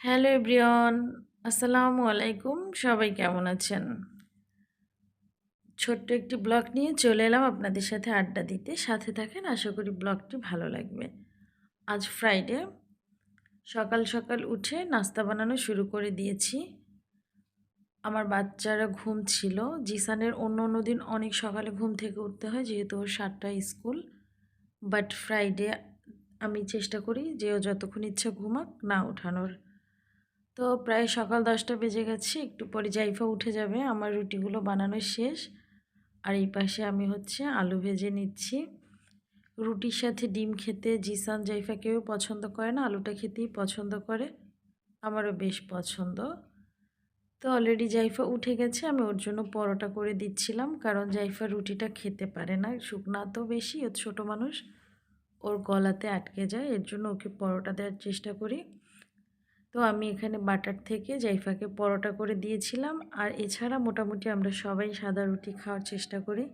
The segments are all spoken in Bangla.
হ্যালো এভরিওয়ান, আসসালামু আলাইকুম। সবাই কেমন আছেন? ছোট্ট একটি ব্লগ নিয়ে চলে এলাম আপনাদের সাথে আড্ডা দিতে। সাথে থাকেন, আশা করি ব্লগটি ভালো লাগবে। আজ ফ্রাইডে সকাল সকাল উঠে নাস্তা বানানো শুরু করে দিয়েছি। আমার বাচ্চারা ঘুম ছিল। জিসানের অন্য অন্য দিন অনেক সকালে ঘুম থেকে উঠতে হয়, যেহেতু ওর সাতটা স্কুল। বাট ফ্রাইডে আমি চেষ্টা করি যে ও যতক্ষণ ইচ্ছা ঘুমাক, না ওঠানোর। তো প্রায় সকাল দশটা বেজে গেছে, একটু পরে জাইফা উঠে যাবে, আমার রুটিগুলো বানানো শেষ। আর এই পাশে আমি হচ্ছে আলু ভেজে নিচ্ছি। রুটির সাথে ডিম খেতে জিসান জাইফা কেউ পছন্দ করে না, আলুটা খেতেই পছন্দ করে, আমারও বেশ পছন্দ। তো অলরেডি জাইফা উঠে গেছে, আমি ওর জন্য পরোটা করে দিচ্ছিলাম, কারণ জাইফা রুটিটা খেতে পারে না, শুকনা তো বেশি, ও ছোটো মানুষ, ওর গলাতে আটকে যায়, এর জন্য ওকে পরোটা দেওয়ার চেষ্টা করি। তো আমি এখানে বাটার থেকে জাইফাকে পরোটা করে দিয়েছিলাম। আর এছাড়া মোটামুটি আমরা সবাই সাদা রুটি খাওয়ার চেষ্টা করি।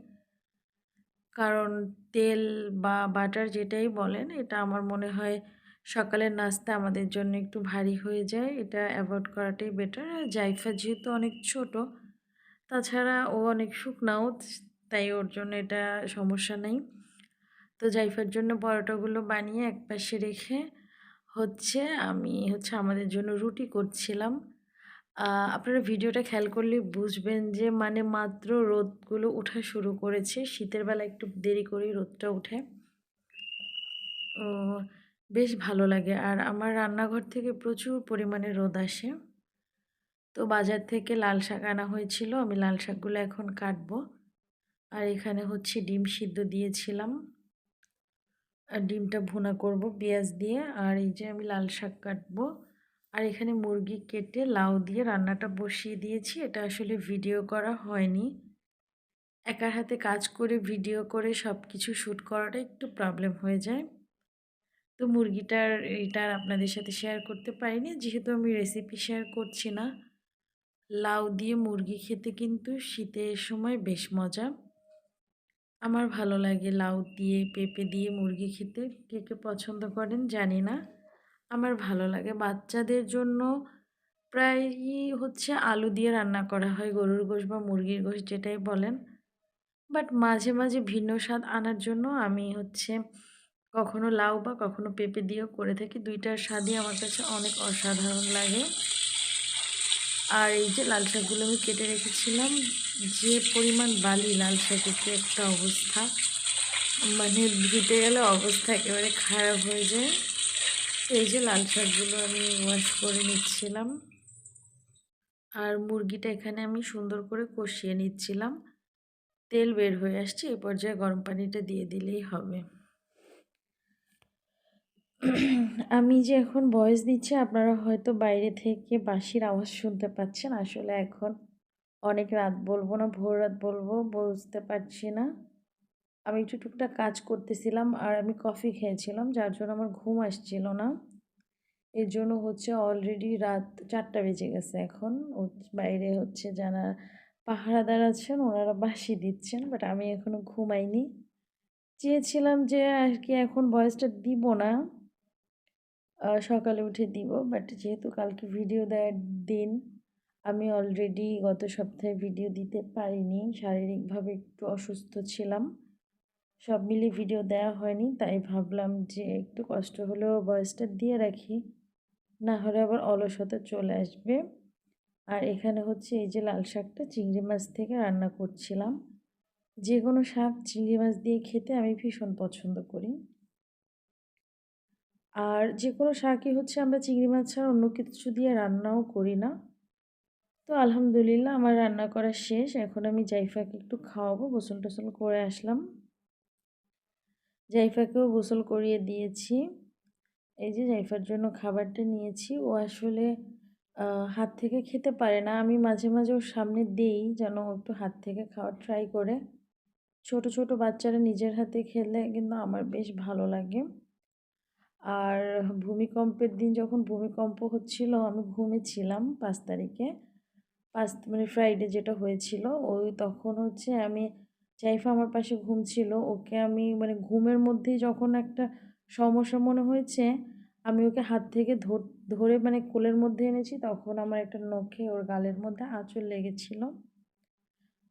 কারণ তেল বা বাটার যেটাই বলেন, এটা আমার মনে হয় সকালের নাস্তা আমাদের জন্য একটু ভারী হয়ে যায়। এটা অ্যাভয়েড করাটাই বেটার। আর জাইফা যেহেতু অনেক ছোট, তাছাড়া ও অনেক শুকনাও, তাই ওর জন্য এটা সমস্যা নেই। তো জাইফার জন্য পরোটাগুলো বানিয়ে এক পাশে রেখে হচ্ছে আমি হচ্ছে আমাদের জন্য রুটি করছিলাম। আপনারা ভিডিওটা খেয়াল করলে বুঝবেন যে মানে মাত্র রোদগুলো ওঠা শুরু করেছে। শীতের বেলা একটু দেরি করেই রোদটা উঠে ও, বেশ ভালো লাগে। আর আমার রান্নাঘর থেকে প্রচুর পরিমাণে রোদ আসে। তো বাজার থেকে লাল শাক আনা হয়েছিল, আমি লাল শাকগুলো এখন কাটবো। আর এখানে হচ্ছে ডিম সিদ্ধ দিয়েছিলাম। আর ডিমটা ভুনা করব পেঁয়াজ দিয়ে, আর এই যে আমি লাল শাক কাটবো। আর এখানে মুরগি কেটে লাউ দিয়ে রান্নাটা বসিয়ে দিয়েছি, এটা আসলে ভিডিও করা হয়নি। একার হাতে কাজ করে, ভিডিও করে সব কিছু শ্যুট করাটা একটু প্রবলেম হয়ে যায়। তো মুরগিটার এইটার আপনাদের সাথে শেয়ার করতে পারিনি, যেহেতু আমি রেসিপি শেয়ার করছি না। লাউ দিয়ে মুরগি খেতে কিন্তু শীতের সময় বেশ মজা। আমার ভালো লাগে লাউ দিয়ে, পেঁপে দিয়ে মুরগি খেতে। কে কে পছন্দ করেন জানি না। আমার ভালো লাগে বাচ্চাদের জন্য প্রায়ই হচ্ছে আলু দিয়ে রান্না করা হয়, গরুর গোশ বা মুরগির গোশ যেটাই বলেন। বাট মাঝে মাঝে ভিন্ন স্বাদ আনার জন্য আমি হচ্ছে কখনো লাউ বা কখনো পেঁপে দিয়েও করে থাকি। দুইটার স্বাদই আমার কাছে অনেক অসাধারণ লাগে। আর এই যে লাল শাকগুলো আমি কেটে রেখেছিলাম যে পরিমাণ বালি লাল শাকের একটা অবস্থা মানে ধুতে গেলে অবস্থা একেবারে খারাপ হয়ে যায়। এই যে লাল শাকগুলো আমি ওয়াশ করে নিচ্ছিলাম। আর মুরগিটা এখানে আমি সুন্দর করে কষিয়ে নিচ্ছিলাম। তেল বের হয়ে আসছে এই পর্যায়ে গরম পানিটা দিয়ে দিলেই হবে। আমি যে এখন ভয়েস দিচ্ছি, আপনারা হয়তো বাইরে থেকে বাঁশির আওয়াজ শুনতে পাচ্ছেন। আসলে এখন অনেক রাত বলব না, ভোর রাত বলব, বুঝতে পারছি না। আমি একটু টুকটাক কাজ করতেছিলাম আর আমি কফি খেয়েছিলাম, যার জন্য আমার ঘুম আসছিল না। এর জন্য হচ্ছে অলরেডি রাত চারটা বেজে গেছে এখন। বাইরে হচ্ছে যারা পাহারাদার আছেন, ওনারা বাসি দিচ্ছেন বাট আমি এখনও ঘুমাইনি। চেয়েছিলাম যে আর কি এখন ভয়েসটা দিব না। সকালে উঠে দিব বাট যেহেতু কালকে ভিডিও দেওয়ার দিন আমি অলরেডি গত সপ্তাহে ভিডিও দিতে পারিনি। শারীরিকভাবে একটু অসুস্থ ছিলাম। সব মিলিয়ে ভিডিও দেওয়া হয়নি, তাই ভাবলাম যে একটু কষ্ট হলেও ভয়েসটা দিয়ে রাখি। না হলে আবার অলসতা চলে আসবে। আর এখানে হচ্ছে এই যে লাল শাকটা, চিংড়ি মাছ থেকে রান্না করছিলাম। যে কোনো শাক চিংড়ি মাছ দিয়ে খেতে আমি ভীষণ পছন্দ করি। আর যে কোনো শাকই হচ্ছে আমরা চিংড়ি মাছ ছাড়া অন্য কিছু দিয়ে রান্নাও করি না। তো আলহামদুলিল্লাহ আমার রান্না করা শেষ। এখন আমি জাইফাকে একটু খাওয়াবো, গোসল টোসল করে আসলাম। জাইফাকেও গোসল করিয়ে দিয়েছি। এই যে জাইফার জন্য খাবারটা নিয়েছি। ও আসলে হাত থেকে খেতে পারে না। আমি মাঝে মাঝে ওর সামনে দিই যেন একটু হাত থেকে খাওয়ার ট্রাই করে। ছোট ছোট বাচ্চারা নিজের হাতে খেলে কিন্তু আমার বেশ ভালো লাগে। আর ভূমিকম্পের দিন যখন ভূমিকম্প হচ্ছিল, আমি ঘুমেছিলাম পাঁচ তারিখে। পাঁচ মানে ফ্রাইডে যেটা হয়েছিল, ওই তখন হচ্ছে আমি জাইফা আমার পাশে ঘুমছিল ওকে আমি মানে ঘুমের মধ্যেই যখন একটা সমস্যা মনে হয়েছে, আমি ওকে হাত থেকে ধরে মানে কোলের মধ্যে এনেছি, তখন আমার একটা নখে ওর গালের মধ্যে আঁচড় লেগেছিল।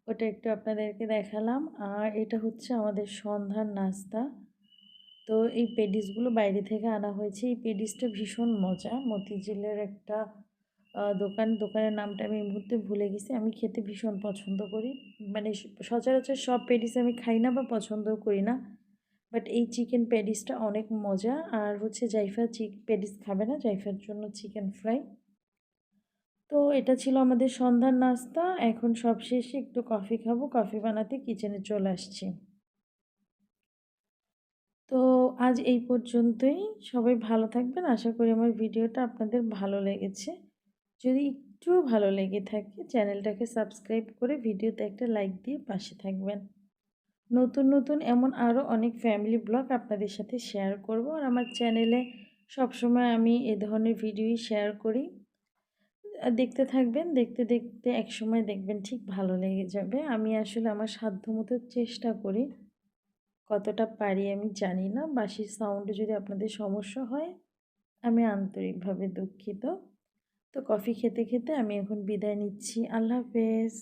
ওটা একটু আপনাদেরকে দেখালাম। আর এটা হচ্ছে আমাদের সন্ধ্যার নাস্তা। তো এই পেডিসগুলো বাইরে থেকে আনা হয়েছে। এই পেডিসটা ভীষণ মজা। মতিঝিলের একটা দোকান, দোকানের নামটা আমি এই মুহূর্তে ভুলে গেছি। আমি খেতে ভীষণ পছন্দ করি। মানে সচরাচর সব পেডিস আমি খাই না বা পছন্দও করি না। বাট এই চিকেন প্যাডিসটা অনেক মজা। আর হচ্ছে জাইফা চিক প্যাডিস খাবে না, জাইফার জন্য চিকেন ফ্রাই। তো এটা ছিল আমাদের সন্ধ্যার নাস্তা। এখন সব শেষে একটু কফি খাব। কফি বানাতে কিচেনে চলে আসছি। তো আজ এই পর্যন্তই। সবাই ভালো থাকবেন। আশা করি আমার ভিডিওটা আপনাদের ভালো লেগেছে। যদি একটু ভালো লেগে থাকে, চ্যানেলটাকে সাবস্ক্রাইব করে ভিডিওতে একটা লাইক দিয়ে পাশে থাকবেন। নতুন নতুন এমন আরও অনেক ফ্যামিলি ব্লগ আপনাদের সাথে শেয়ার করব আর আমার চ্যানেলে সবসময় আমি এ ধরনের ভিডিওই শেয়ার করি। দেখতে থাকবেন, দেখতে দেখতে এক সময় দেখবেন ঠিক ভালো লেগে যাবে। আমি আসলে আমার সাধ্য মতো চেষ্টা করি। কতটা পারি আমি জানি না। বাসির সাউন্ডে যদি আপনাদের সমস্যা হয়, আমি আন্তরিকভাবে দুঃখিত। তো কফি খেতে খেতে আমি এখন বিদায় নিচ্ছি। আল্লাহ হাফেজ।